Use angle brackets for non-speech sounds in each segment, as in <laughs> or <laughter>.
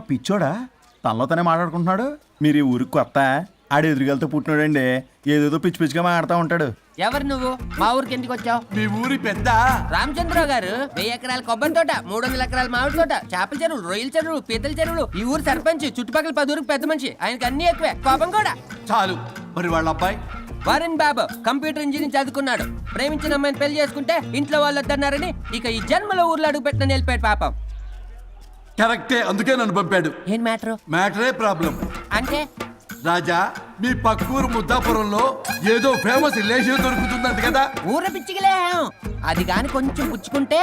ఆ పిచ్చోడా తనలో తనే మాట్లాడుకుంటున్నాడు మీరు ఈ ఊరికి కొత్త ఆడ ఎదురుగలతో పుట్టినాడండి ఏదేదో పిచ్చి పిచ్చిగా మాట్లాడుతూ ఉంటాడు ఎవరు నువ్వు మా ఊరికి ఎందుకు వచ్చావు మీ ఊరి పెద్ద రామచంద్రరావు గారు వెయ్యి ఎకరాల కొబ్బరి తోట మూడు వందల ఎకరాల మామిడి తోట చేపల చెరువులు రొయ్యల చెరువులు పీతల చెరువులు ఈ ఊరు సర్పంచ్ చుట్టుపక్కల పది ఊరికి పెద్ద మనిషి ఆయనకి అన్ని ఎక్కువే కోపం కూడా చాలు మరి వాళ్ళ అబ్బాయి వరుణ్ బాబు కంప్యూటర్ ఇంజనీరింగ్ చదువుకున్నాడు ప్రేమించిన అమ్మాయిని పెళ్లి చేసుకుంటే ఇంట్లో వాళ్ళు వద్దన్నారని ఇక ఈ జన్మలో ఊర్లో అడుగు పెట్టిన నిలిపాడు పాపం కరెక్టే అందుకే నన్ను పంపాడు ఏం మ్యాటర్ మ్యాటరే ప్రాబ్లం అంటే రాజా మీ పక్కూరు ముద్దాపురంలో ఏదో ఫేమస్ రిలేషన్ దొరుకుతుందంట కదా ఊర పిచ్చికిలే అది కాని కొంచెం పుచ్చుకుంటే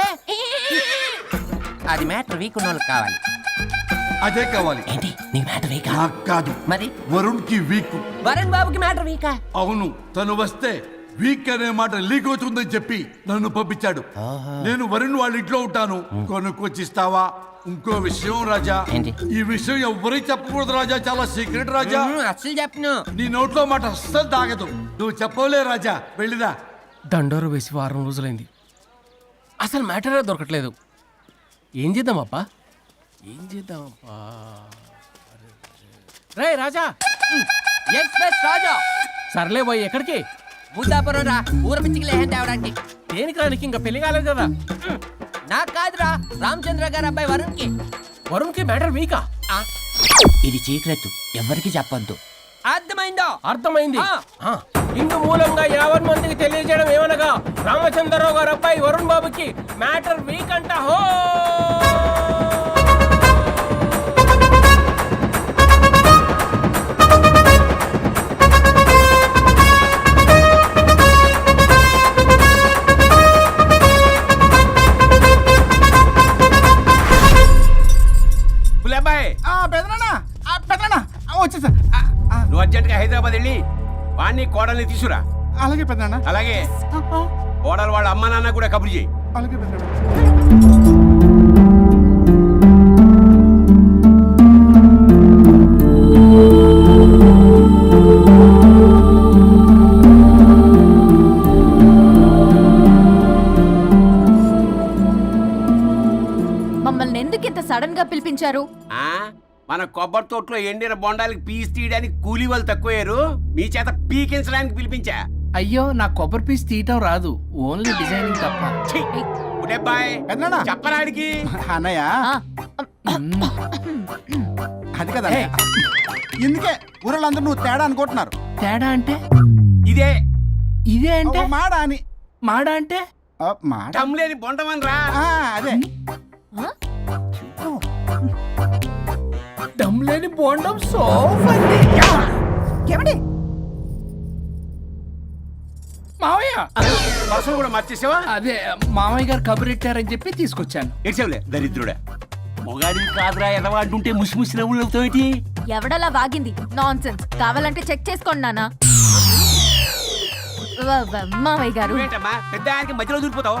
అది మ్యాటర్ వీకున్నోళ్ళకి కావాలి అదే కావాలి ఏంటి నీ మ్యాటర్ వీక్ నాకు కాదు మరి వరుణ్ కి వీక్ వరుణ్ బాబుకి మ్యాటర్ వీకా అవును తను వస్తే వీక్ అనే మాట లీక్ అవుతుందని చెప్పి నన్ను పంపించాడు నేను వరుణ్ వాళ్ళ ఇంట్లో ఉంటాను కొనుక్కొచ్చిస్తావా ఇంకో విషయం రాజా ఏంటి? ఈ విషయం ఎవరికి చెప్పకూడదు రాజా చాలా సీక్రెట్ రాజా అసలు చెప్పను నీ నోట్లో మాట అస్సలు తాగదు నువ్వు చెప్పవలే రాజా వెళ్ళిదా దండోరు వేసి వారం రోజులైంది అసలు మ్యాటర్ దొరకట్లేదు ఏం చేద్దామప్పా ఏం చేద్దామప్పా రాజా రాజా సర్లే పోయి ఎక్కడికి ఊరపించి రా ఊర దేనికి రానికి ఇంకా పెళ్లి కాలేదు కదా నాకు కాదురా రామచంద్ర గారు అబ్బాయి వరుణ్ కి వరుణ్ కి మ్యాటర్ మీకా ఇది చీకలెత్తు ఎవరికి చెప్పొద్దు అర్థమైందో అర్థమైంది ఇందు మూలంగా యావన్ మందికి తెలియజేయడం ఏమనగా రామచంద్రరావు గారు అబ్బాయి వరుణ్ బాబుకి మ్యాటర్ వీక్ అంట హో కోడల్ని తీసురా అలాగే పెద్ద అలాగే కోడలు వాళ్ళ అమ్మ నాన్న కూడా కబురు చేయి అలాగే పెద్దనా ఎందుకు ఇంత సడన్ గా పిలిపించారు మన కొబ్బరి తోటలో ఎండిన బొండాలకి పీస్ తీయడానికి కూలి వాళ్ళు తక్కువయ్యారు మీ చేత పీకించడానికి పిలిపించా అయ్యో నా కొబ్బరి పీస్ తీయటం రాదు ఓన్లీ డిజైనింగ్ తప్ప చెప్పరాడికి అన్నయ్య అది కదా ఇందుకే ఊరలందరూ నువ్వు తేడా అనుకుంటున్నారు తేడా అంటే ఇదే ఇదే అంటే మాడా అని మాడా అంటే మాడా లేని బొండమని రా అదే పోవడం సో ఏమండి మావయ్య పర్సలు కూడా మార్చేసావా అదే మామయ్య గారు కబురెట్టారని చెప్పి తీసుకొచ్చాను ఏడ్చావులే దరిద్రుడా మొగాడి కాదురా ఎదవా అంటుంటే ముసి ముసి నవ్వులు అవుతావేటి ఎవడలా వాగింది నాన్ సెన్స్ కావాలంటే చెక్ చేసుకోండి నానా మామయ్య గారు పెద్ద ఆయనకి మధ్యలో దూరిపోతావు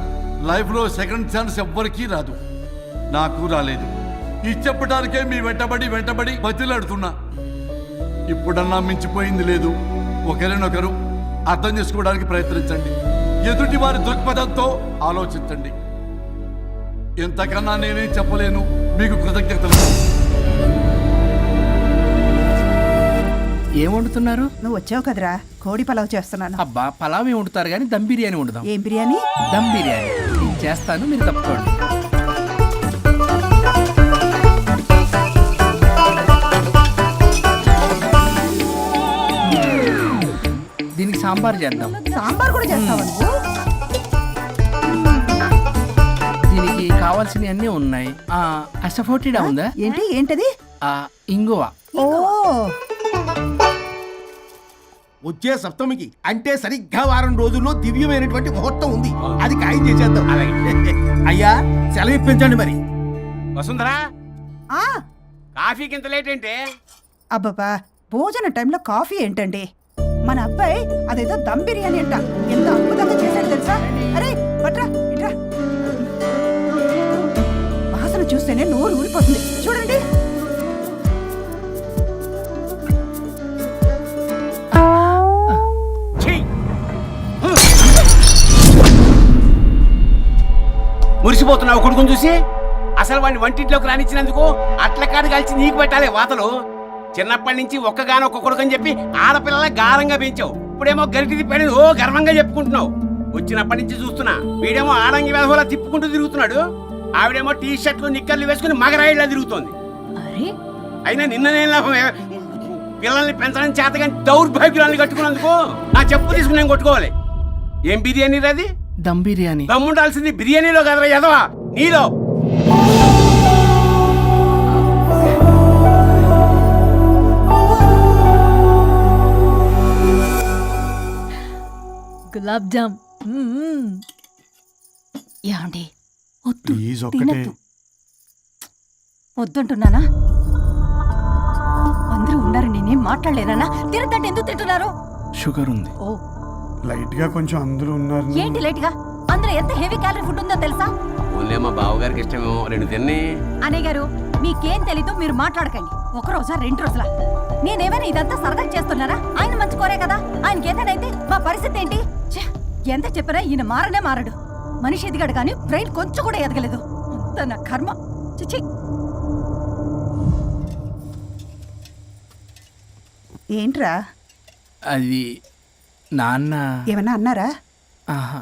లైఫ్లో సెకండ్ ఛాన్స్ ఎవ్వరికీ రాదు నాకు రాలేదు ఇది చెప్పడానికే మీ వెంటబడి వెంటబడి బతిలాడుతున్నా ఇప్పుడన్నా మించిపోయింది లేదు ఒకరినొకరు అర్థం చేసుకోవడానికి ప్రయత్నించండి ఎదుటి వారి దృక్పథంతో ఆలోచించండి ఎంతకన్నా నేనేం చెప్పలేను మీకు కృతజ్ఞతలు ఏం వండుతున్నారు నువ్వు వచ్చావు కదరా కోడి పలావ్ చేస్తున్నాను అబ్బా పలావ్ ఏం వండుతారు కానీ దమ్ బిర్యానీ వండుతాం ఏం బిర్యానీ దమ్ బిర్యానీ చేస్తాను మీరు తప్పుకోండి దీనికి సాంబార్ చేద్దాం సాంబార్ కూడా చేస్తాం దీనికి కావాల్సినవి అన్నీ ఉన్నాయి అసఫోటిడా ఉందా ఏంటి ఏంటది ఇంగువ ఓ వచ్చే సప్తమికి అంటే సరిగ్గా వారం రోజుల్లో దివ్యమైనటువంటి ముహూర్తం ఉంది అది ఖాయం చేసేద్దాం అలాగే అయ్యా సెలవు ఇప్పించండి మరి వసుంధరా ఆ, కాఫీకి ఇంత లేట్ అబ్బబ్బా భోజన టైంలో కాఫీ ఏంటండి మన అబ్బాయి అదేదో దమ్ బిర్యానీ అంట ఎంత అద్భుతంగా చేశాడు తెలుసా అరే పట్రా ఇట్రా వాసన చూస్తేనే నోరు ఊరిపోతుంది చూడండి నా కొడుకుని చూసి అసలు వాడిని వంటింట్లోకి రానిచ్చినందుకు అట్ల కాడు కలిసి నీకు పెట్టాలి వాతలు చిన్నప్పటి నుంచి ఒక్కగానో ఒక్క కొడుకు అని చెప్పి ఆడపిల్లల గారంగా పెంచావు ఇప్పుడేమో గరిటిది తిప్పాడు ఓ గర్వంగా చెప్పుకుంటున్నావు వచ్చినప్పటి నుంచి చూస్తున్నా వీడేమో ఆడంగి వేధవలా తిప్పుకుంటూ తిరుగుతున్నాడు ఆవిడేమో టీ షర్ట్లు నిక్కర్లు వేసుకుని మగరాయిలా తిరుగుతోంది అయినా నేను లాభం పిల్లల్ని పెంచడం చేత కానీ దౌర్భాగ్యాన్ని కట్టుకున్నందుకు నా చెప్పు తీసుకుని నేను కొట్టుకోవాలి ఏం బిర్యానీ రాది దమ్ బిర్యానీ దమ్ముండాల్సింది బిర్యానీలో కదరా యదవా నీలో గులాబ్ జామ్ ఏమండి వద్దు వద్దంటున్నానా అందరూ ఉన్నారు నేనేం మాట్లాడలేనా తినద్దంటే ఎందుకు తింటున్నారు షుగర్ ఉంది ఓ లైట్ గా కొంచెం అందరూ ఉన్నారు ఏంటి లైట్ గా అందులో ఎంత హెవీ క్యాలరీ ఫుడ్ ఉందో తెలుసా పోన్లే బావగారికి ఇష్టమేమో రెండు తిన్ని అనే గారు మీకేం తెలీదు మీరు మాట్లాడకండి ఒక రోజా రెండు రోజులా నేనేమైనా ఇదంతా సరదా చేస్తున్నారా ఆయన మంచి కోరే కదా ఆయనకి ఏదైతే మా పరిస్థితి ఏంటి ఎంత చెప్పినా ఈయన మారనే మారడు మనిషి ఎదిగాడు కానీ బ్రెయిన్ కొంచెం కూడా ఎదగలేదు అంత నా కర్మ చిచి ఏంట్రా అది నాన్న ఏమన్నా అన్నారా ఆహా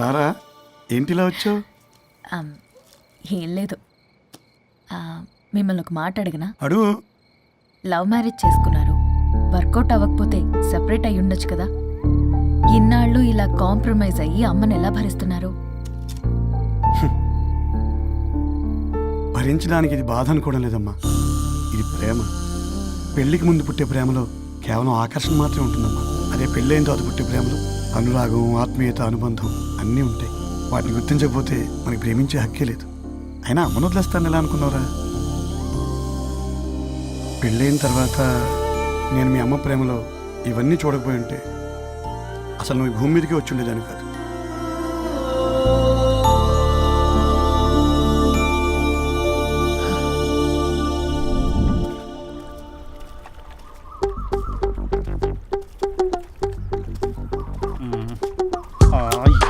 రారా ఏంటిలా వచ్చావు ఏం లేదు మిమ్మల్ని ఒక మాట అడిగినా అడుగు లవ్ మ్యారేజ్ చేసుకున్నారు వర్కౌట్ అవ్వకపోతే సెపరేట్ అయి ఉండొచ్చు కదా ఇన్నాళ్ళు ఇలా కాంప్రమైజ్ అయ్యి అమ్మని ఎలా భరిస్తున్నారు భరించడానికి ఇది బాధ అనుకోవడం లేదమ్మా ఇది ప్రేమ పెళ్లికి ముందు పుట్టే ప్రేమలో కేవలం ఆకర్షణ మాత్రమే ఉంటుందమ్మా అదే పెళ్ళైన తర్వాత పుట్టే ప్రేమలు అనురాగం ఆత్మీయత అనుబంధం అన్నీ ఉంటాయి వాటిని గుర్తించకపోతే మనకి ప్రేమించే హక్కే లేదు అయినా అమ్మను వదిలేస్తాను ఎలా అనుకున్నారా పెళ్ళైన తర్వాత నేను మీ అమ్మ ప్రేమలో ఇవన్నీ చూడకపోయి ఉంటే అసలు నువ్వు భూమి మీదకే వచ్చి ఉండేదాన్ని కాదు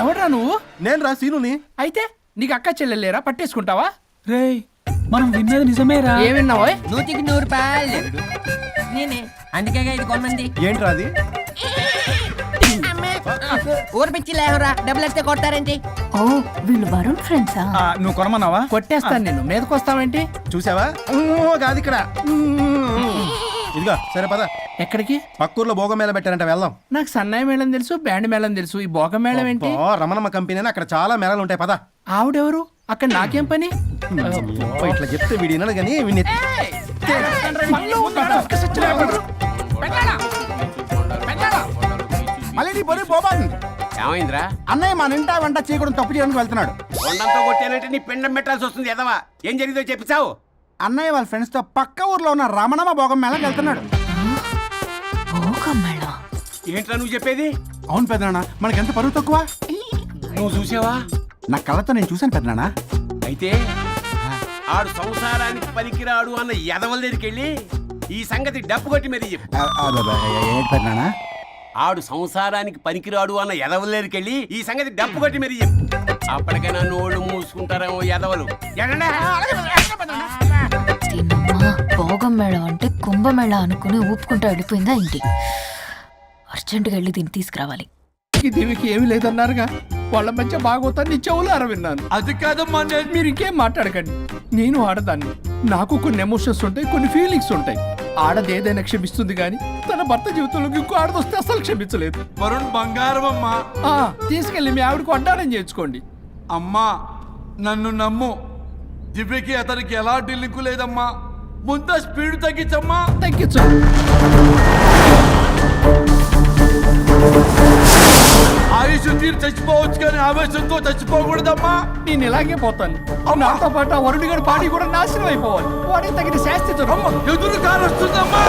ఎవడ్రా నువ్వు నేను రా సీనుని అయితే నీకు అక్క చెల్లెలేరా పట్టేసుకుంటావా రేయ్ మనం విన్నది నిజమేరా ఏమిన్నావా నూతికి నూరు నేనే అందుకే ఇది కొమ్మంది ఏంట్రా అది ఊరు పిచ్చి లేవరా డబ్బులు నువ్వు కొనమన్నావా కొట్టేస్తాను నేను మీదకొస్తావేంటి చూసావా ఊ, కాదు ఇక్కడ ఇదిగా సరే పద ఎక్కడికి పక్కూర్లో భోగ మేళ పెట్టారంట వెళ్దాం నాకు సన్నాయి మేళం తెలుసు బ్యాండ్ మేళం తెలుసు ఈ భోగ మేళం ఏంటి ఓ రమణమ్మ కంపెనీ అక్కడ చాలా మేళాలు ఉంటాయి పద ఆవిడెవరు అక్కడ నాకేం పని ఇట్లా చెప్తే వీడి కానీ వీడిని మళ్ళీ ఏమైందిరా అన్నయ్య మన ఇంటా వెంట చీకడం తప్పు చేయడానికి వెళ్తున్నాడు కొండంతో కొట్టేనంటే నీ పిండం పెట్టాల్సి వస్తుంది ఎదవా ఏం జరిగిందో చెప్పిచావు అన్నయ్య వాళ్ళ ఫ్రెండ్స్తో పక్క ఊర్లో ఉన్న రమణమ్మ భోగం మేళకి వెళ్తున్నాడు ఏంట్రా నువ్వు చెప్పేది అవును పెద్దనా మనకెంత పరువు తక్కువ నువ్వు చూసావా నా కళ్ళతో నేను చూశాను పెద్దనా అయితే ఆడు సంసారానికి పనికిరాడు అన్న ఎదవల దగ్గరికి వెళ్ళి ఈ సంగతి డప్పు కొట్టి మరీ చెప్పు ఆడు సంసారానికి పనికిరాడు అన్న ఎదవల దగ్గరికి వెళ్ళి ఈ సంగతి డప్పు కొట్టి మరీ చెప్పు అప్పటికైనా నోళ్ళు మూసుకుంటారేమో ఎదవలు చేసి భోగం మేళం అంటే కుంభమేళ అనుకుని ఊపుకుంటూ వెళ్ళిపోయిందా ఏంటి అర్జెంటుగా వెళ్ళి దీన్ని తీసుకురావాలి దీనికి ఏమి లేదన్నారుగా వాళ్ళ మధ్య బాగోతాన్ని చెవులు అరవిన్నాను అది కాదమ్మా నేను మీరు ఇంకేం మాట్లాడకండి నేను ఆడదాన్ని నాకు కొన్ని ఎమోషన్స్ ఉంటాయి కొన్ని ఫీలింగ్స్ ఉంటాయి ఆడది ఏదైనా క్షమిస్తుంది కానీ తన భర్త జీవితంలోకి ఇంకో ఆడదొస్తే అసలు క్షమించలేదు వరుణ్ బంగారం అమ్మా తీసుకెళ్ళి మీ ఆవిడకు అడ్డానం చేసుకోండి అమ్మా నన్ను నమ్ము దివ్యకి అతనికి ఎలాంటి లింకు లేదమ్మా ముంత స్పీడ్ తగ్గించమ్మా తగ్గించు ఆయుష్ తీరు చచ్చిపోవచ్చు కానీ ఆవేశంతో చచ్చిపోకూడదమ్మా నేను ఇలాగే పోతాను నాతో పాటు వరుడి గారి పాడి కూడా నాశనం అయిపోవాలి వాడే తగిన శాస్త్రి ఎదురు కారు వస్తుందమ్మా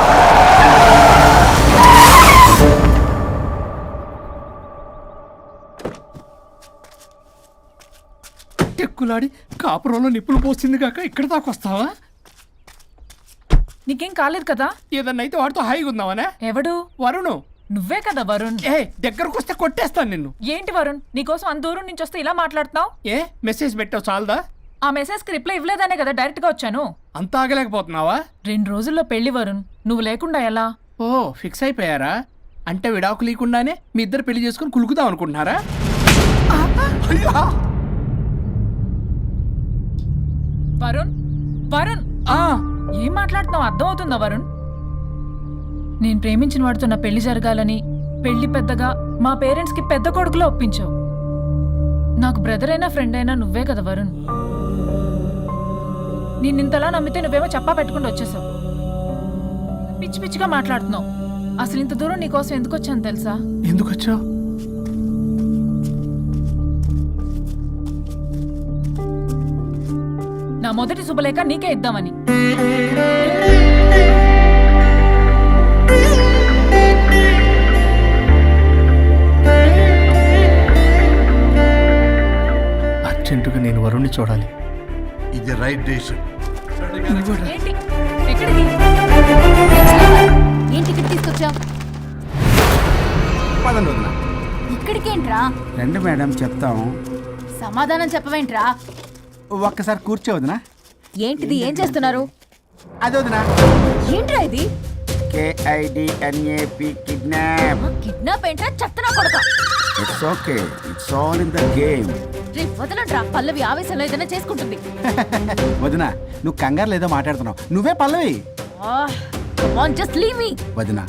దక్కులాడి కాపురంలో నిప్పులు పోస్తుంది కాక ఇక్కడ దాకా వస్తావా నీకేం కాలేదు కదా ఏదన్నా అయితే వాడితో హాయిగా ఉందామనే ఎవడు వరుణు నువ్వే కదా వరుణ్ ఏ దగ్గరకు వస్తే కొట్టేస్తాను నిన్ను ఏంటి వరుణ్ నీకోసం అంత దూరం నుంచి వస్తే ఇలా మాట్లాడుతున్నావు ఏ మెసేజ్ పెట్టావు చాలదా ఆ మెసేజ్ కి రిప్లై ఇవ్వలేదనే కదా డైరెక్ట్ గా వచ్చాను అంత ఆగలేకపోతున్నావా రెండు రోజుల్లో పెళ్లి వరుణ్ నువ్వు లేకుండా ఎలా ఓ ఫిక్స్ అయిపోయారా అంటే విడాకు లేకుండానే మీ ఇద్దరు పెళ్లి చేసుకుని కులుకుదాం అనుకుంటున్నారా వరుణ్ వరుణ్ ఆ ఏం మాట్లాడుతున్నావు అర్థమవుతుందా వరుణ్ నేను ప్రేమించిన వాడితో నా పెళ్లి జరగాలని పెళ్లి పెద్దగా మా పేరెంట్స్కి పెద్ద కొడుకులో ఒప్పించావు నాకు బ్రదర్ అయినా ఫ్రెండ్ అయినా నువ్వే కదా వరుణ్ నేను ఇంతలా నమ్మితే నువ్వేమో చెప్పా పెట్టుకుంటూ వచ్చేసావు పిచ్చి పిచ్చిగా మాట్లాడుతున్నావు అసలు ఇంత దూరం నీకోసం ఎందుకు వచ్చాను తెలుసా ఎందుకు వచ్చావు నా మొదటి శుభలేఖ నీకే ఇద్దామని అర్జెంటుగా నేను వరుణ్ణి చూడాలి ఇది రైట్ డేస్ ఏంటి ఎక్కడికి తీసుకొచ్చావు ఇక్కడికేంట్రా రండి మేడం చెప్తాం సమాధానం చెప్పవేంట్రా ఒక్కసారి కూర్చో ఏంటిది ఏం చేస్తున్నారు అది వదినా ఏంట్రా ఇది కేఐడిఎన్ఏపి కిడ్నాప్ కిడ్నాప్ ఏంట్రా చెత్తనా కొడక it's okay it's all in the game రే వదలండ్రా పల్లవి ఆవేశంలో ఏదైనా చేసుకుంటుంది <laughs> వదినా నువ్వు కంగారు లేదో మాట్లాడుతున్నావు నువ్వే పల్లవి వాన్ జస్ట్ లీవ్ మీ వదినా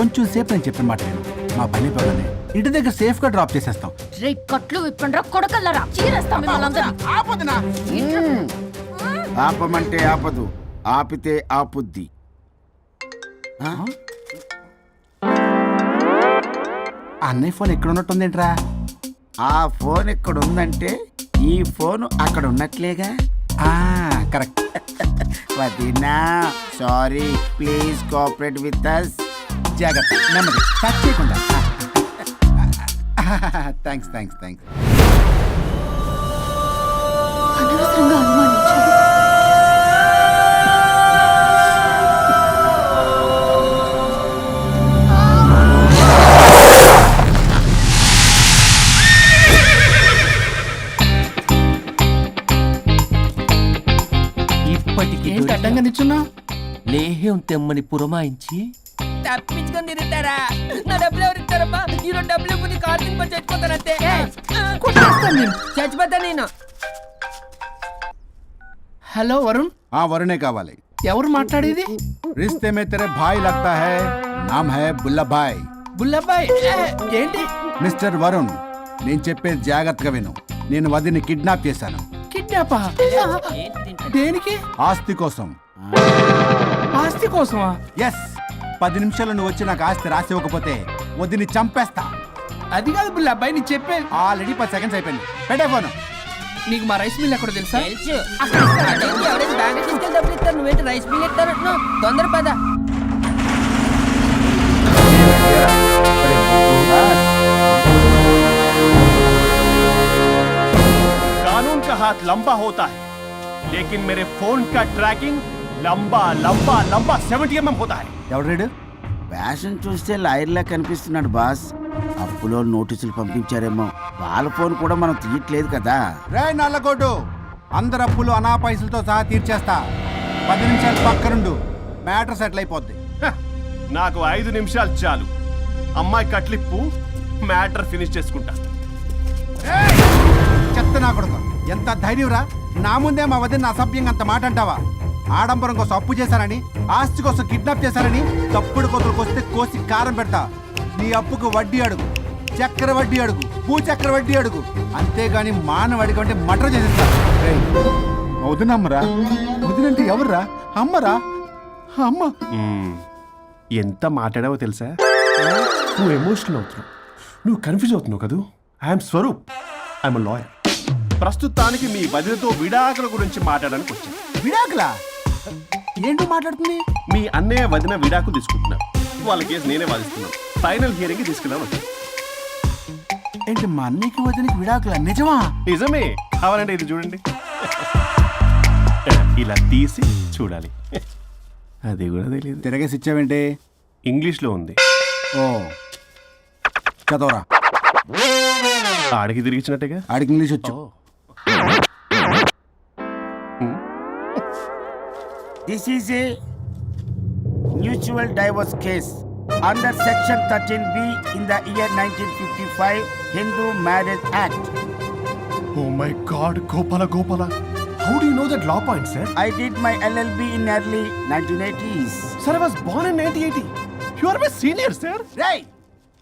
కొంచెం సేపు నేను చెప్పిన మాట నేను మా పని పగనే ఇంటి దగ్గర సేఫ్ గా డ్రాప్ చేసేస్తాం రే కట్లు విప్పండ్రా కొడకల్లరా చీరేస్తాం ఆపమంటే ఆపదు ఆపితే ఆపుద్ది అన్నయ్య ఫోన్ ఎక్కడ ఏంట్రా ఆ ఫోన్ ఎక్కడ ఉందంటే ఈ ఫోన్ అక్కడ ఉన్నట్లేగా ఆ కరెక్ట్ వదినా sorry please cooperate with us జాగ్రత్త నెమ్మది టచ్ చేయకుండా థ్యాంక్స్ థ్యాంక్స్ థ్యాంక్స్ ఇప్పటికి ఏంటి అడ్డంగా నిచ్చున్నా లేహ్యం తెమ్మని పురమాయించి తప్పించుకొని తిరుగుతారా నా డబ్బులు ఎవరు ఇస్తారమ్మా ఈ రెండు డబ్బులు ఇప్పుడు కార్ పని చచ్చిపోతానంతే చచ్చిపోతా నేను హలో వరుణ్ ఆ వరుణే కావాలి ఎవరు మాట్లాడేది రిస్తే మే తెరే భాయ్ లగ్తా హై నామ్ హై బుల్లభాయ్ బుల్లభాయ్ ఏంటి మిస్టర్ వరుణ్ నేను చెప్పేది జాగ్రత్తగా విను నేను వదిని కిడ్నాప్ చేశాను కిడ్నాపా దేనికి ఆస్తి కోసం ఆస్తి కోసమా ఎస్ పది నిమిషాలు నువ్వు వచ్చి నాకు ఆస్తి రాసి ఇవ్వకపోతే వదిని చంపేస్తా అది కాదు బుల్లబ్బాయ్ నీ చెప్పే ఆల్రెడీ పది సెకండ్స్ అయిపోయింది పెట్టే ఫోన్ నీకు మా రైస్ మిల్ ఎక్కడ తెలుసా తెలుసు అదేంటి ఎవరైనా బ్యాంక్ తీసుకెళ్ళి డబ్బులు ఇస్తారు నువ్వేంటి రైస్ బిల్ ఇస్తారంటున్నావు తొందర పద कानून का हाथ लंबा होता है लेकिन मेरे फोन का ट्रैकिंग లంబా లంబా లంబా సెవెంటీ ఎంఎం హోదా ఎవడు ఫ్యాషన్ చూస్తే లాయర్లా కనిపిస్తున్నాడు బాస్ అప్పులో నోటీసులు పంపించారేమో వాళ్ళ ఫోన్ కూడా మనం తీయట్లేదు కదా రే నల్లగోడు అందరు అప్పులు అనా పైసలతో సహా తీర్చేస్తా పది నిమిషాలు పక్కనుండు మ్యాటర్ సెటిల్ అయిపోద్ది నాకు ఐదు నిమిషాలు చాలు అమ్మాయి కట్లిప్పు మ్యాటర్ ఫినిష్ చేసుకుంటా చెత్త నా కొడుకు ఎంత రా నా ముందే మా వదిన అసభ్యంగా అంత మాట అంటావా ఆడంబరం కోసం అప్పు చేశారని ఆస్తి కోసం కిడ్నాప్ చేశారని తప్పుడు కొతులకు వస్తే కోసి కారం పెడతా నీ అప్పుకు వడ్డీ అడుగు చక్కెర వడ్డీ అడుగు భూ చక్కెర వడ్డీ అడుగు అంతేగాని మానవ అడిగి అంటే మటర్ చేసేస్తా వదినంటే ఎవర్రా అమ్మరా అమ్మ ఎంత మాట్లాడావో తెలుసా నువ్వు ఎమోషనల్ అవుతున్నావు నువ్వు కన్ఫ్యూజ్ అవుతున్నావు కదూ ఐఎమ్ స్వరూప్ ఐఎమ్ లాయర్ ప్రస్తుతానికి మీ వదినతో విడాకుల గురించి మాట్లాడడానికి వచ్చాను విడాకులా ఏంటో మాట్లాడుతుంది మీ అన్నయ్య వదిన విడాకు తీసుకుంటున్నా వాళ్ళ కేసు నేనే వాదిస్తున్నాను ఫైనల్ హియరింగ్ తీసుకున్నాను ఏంటి మా అన్నయ్యకి వదినకి విడాకులా నిజమా నిజమే కావాలంటే ఇది చూడండి ఇలా తీసి చూడాలి అది కూడా తెలియదు తిరగేసి ఇచ్చావేంటి ఇంగ్లీష్లో ఉంది ఓ చదవరా ఆడికి తిరిగిచ్చినట్టుగా ఆడికి ఇంగ్లీష్ వచ్చు This is a mutual divorce case under Section 13B in the year 1955 Hindu Marriage Act. Oh my God, Gopala. How do you know that law point, sir? I did my LLB in early 1980s. Sir, I was born in 1980. You are my senior, sir. Right.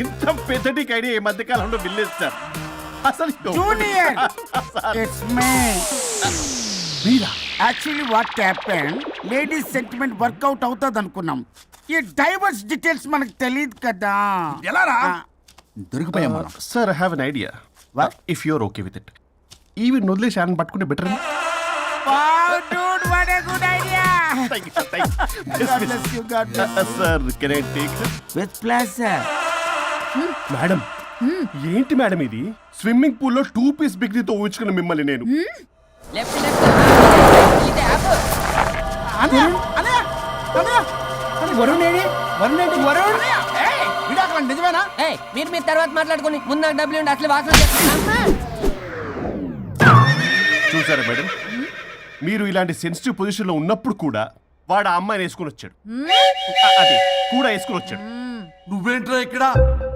ఇంత పెద్దటికి idea ఈ మధ్య కాలంలో బిల్లేస్తారు అసలు junior actually what happen ladies sentiment work out అవుతుంది అనుకున్నాం ఈ divorce details మనకు తెలియదు కదా ఎలా రా దొరికిపోయా sir I have an idea if you're okay with it even వదిలేసి ఆయన పట్టుకుంటే better sir can I take with please sir madam ఏంటి మేడం ఇది స్విమ్మింగ్ పూల్ లో టూ పీస్ బిగ్రీతో ఊహించుకున్న మిమ్మల్ని నేను వరుణ్ వరుణ్ నిజమేనా మీరు మీరు తర్వాత మాట్లాడుకుని ముందు డబ్బులు ఉండి చూసారా మేడం మీరు ఇలాంటి సెన్సిటివ్ పొజిషన్ లో ఉన్నప్పుడు కూడా వాడు ఆ అమ్మాయిని వేసుకుని వచ్చాడు అది కూడా వేసుకుని వచ్చాడు నువ్వేంట్రా ఇక్కడ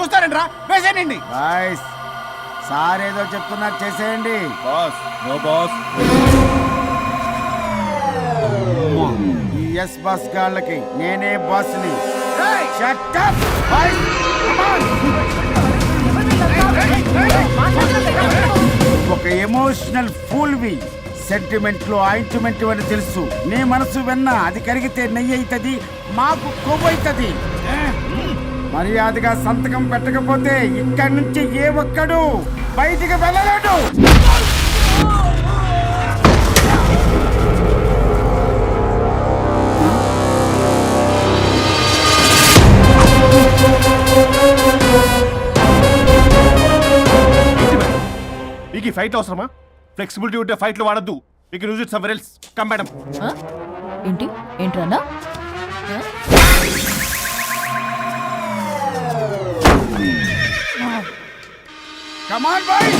చూస్తారండి రా సార్ ఏదో చెప్తున్నారు చేసేయండి బాస్ బాస్ ఎస్ బస్ గాళ్ళకి నేనే బాస్ని ని ఒక ఎమోషనల్ వి సెంటిమెంట్ లో ఆయింట్మెంట్ అని తెలుసు నీ మనసు వెన్న అది కరిగితే నెయ్యి అవుతుంది మాకు కొవ్వు అవుతుంది మర్యాదగా సంతకం పెట్టకపోతే ఇక్కడి నుంచి ఏ ఒక్కడు బయటికి వెళ్ళలేడు మీకు ఫైట్ అవసరమా ఫ్లెక్సిబిలిటీ ఉంటే ఫైట్లు వాడద్దు మీకు use it somewhere else come madam ఏంటి ఏంట్రన్నా కమాన్ బాయ్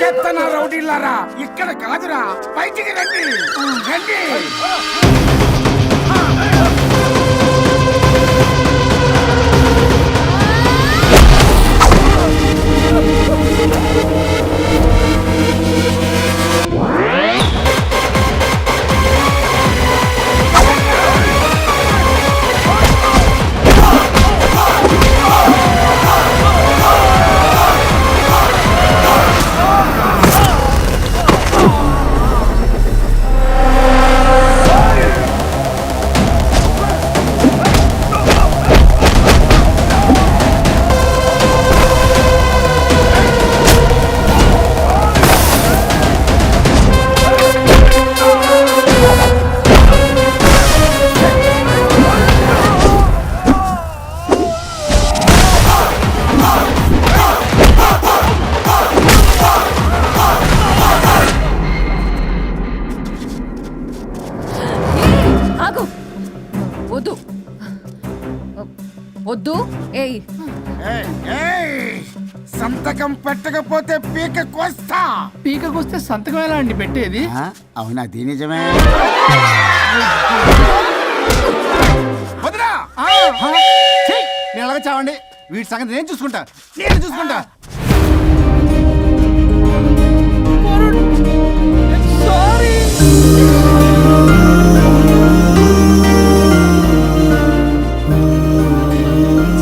చెప్తానా రౌడీలారా ఇక్కడ కాదురా బయటికి రండి రండి సంతకం పెట్టకపోతే పీక కోస్తా పీక కోస్తే సంతకం ఎలా అండి పెట్టేది అవునా అది నిజమే నేను చావండి వీటి సంగతి నేను చూసుకుంటా నేను చూసుకుంటా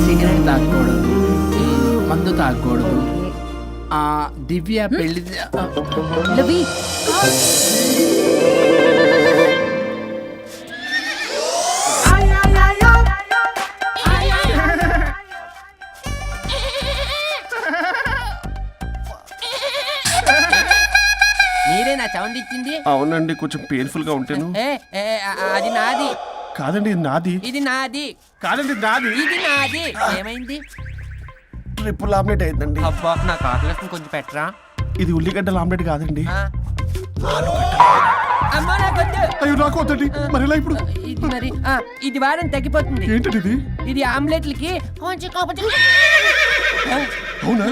సిగరెట్ తాగకూడదు మందు తాగకూడదు ఆ దివ్య పెళ్లి ఇచ్చింది అవునండి కొంచెం పెయిన్ఫుల్ గా ఉంటాను అది నాది కాదండి నాది ఇది నాది కాదండి నాది ఇది నాది ఏమైంది ట్రిపుల్ ఆమ్లెట్ అయిందండి అబ్బా నాకు ఆకలి వేస్తుంది, కొంచెం పెట్టరా ఇది ఉల్లిగడ్డల ఆమ్లెట్ కాదండి ఆ. అమ్మా ఇప్పుడు ఇది మరి వారం తగ్గిపోతుంది ఏంటండి ఇది ఇది ఆమ్లెట్లకి కొంచెం అవునా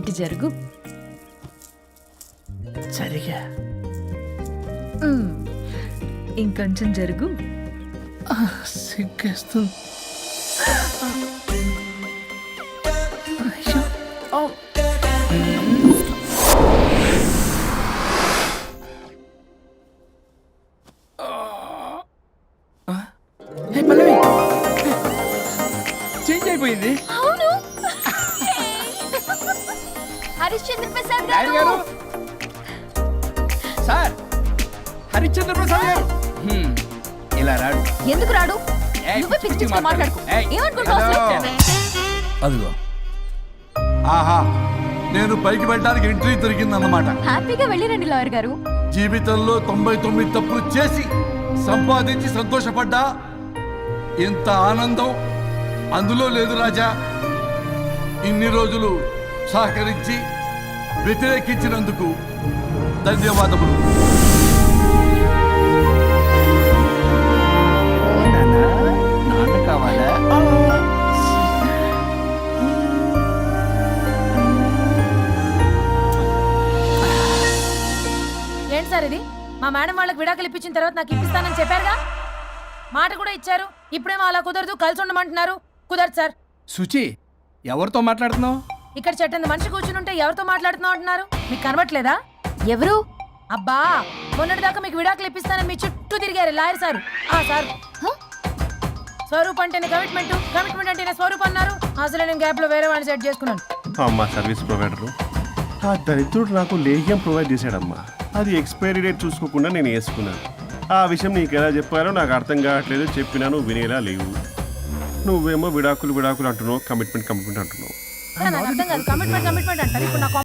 ఇటు జరుగు సరిగా ఇంకొంచెం జరుగు సిగ్గేస్తుంది చేంజ్ అయిపోయింది హరిశ్చంద్ర ప్రసాద్ గారు సార్ హరిశ్చంద్ర ప్రసాద్ గారు ఎందుకు రాడు నువ్వే పిచ్చి పిచ్చిగా మాట్లాడుకో అదిగో ఆహా నేను పైకి వెళ్ళడానికి ఎంట్రీ దొరికిందన్నమాట హ్యాపీగా వెళ్ళిరండి లాయర్ గారు జీవితంలో తొంభై తొమ్మిది తప్పులు చేసి సంపాదించి సంతోషపడ్డా ఎంత ఆనందం అందులో లేదు రాజా ఇన్ని రోజులు సహకరించి వ్యతిరేకించినందుకు ధన్యవాదములు ఇప్పించిన తర్వాత నాకు ఇప్పిస్తానని చెప్పారుగా మాట కూడా ఇచ్చారు ఇప్పుడేమో అలా కుదరదు కలిసి ఉండమంటున్నారు కుదరదు సార్ సుచి ఎవరితో మాట్లాడుతున్నావు ఇక్కడ చెట్టంత మనిషి కూర్చుని ఉంటే ఎవరితో మాట్లాడుతున్నావు అంటున్నారు మీకు కనబట్లేదా ఎవరు అబ్బా మొన్నటిదాకా మీకు విడాకులు ఇప్పిస్తానని మీ చుట్టూ తిరిగారు లాయర్ సార్ ఆ సార్ స్వరూప్ అంటేనే కమిట్మెంట్ కమిట్మెంట్ అంటేనే స్వరూప్ అన్నారు అసలు నేను గ్యాప్ లో వేరే వాడిని సెట్ చేసుకున్నాను అమ్మా సర్వీస్ ప్రొవైడర్ ఆ దరిద్రుడు నాకు లేహ్యం ప్రొవైడ్ చేశాడమ్మా అది ఎక్స్పైరీ డేట్ చూసుకోకుండా నేను వేసుకున్నాను ఆ విషయం నీకు ఎలా చెప్పాలో నాకు అర్థం కావట్లేదు చెప్పినాను వినేలా లేవు నువ్వేమో విడాకులు విడాకులు అంటున్నావు కమిట్మెంట్ కమిట్మెంట్ అంటున్నావు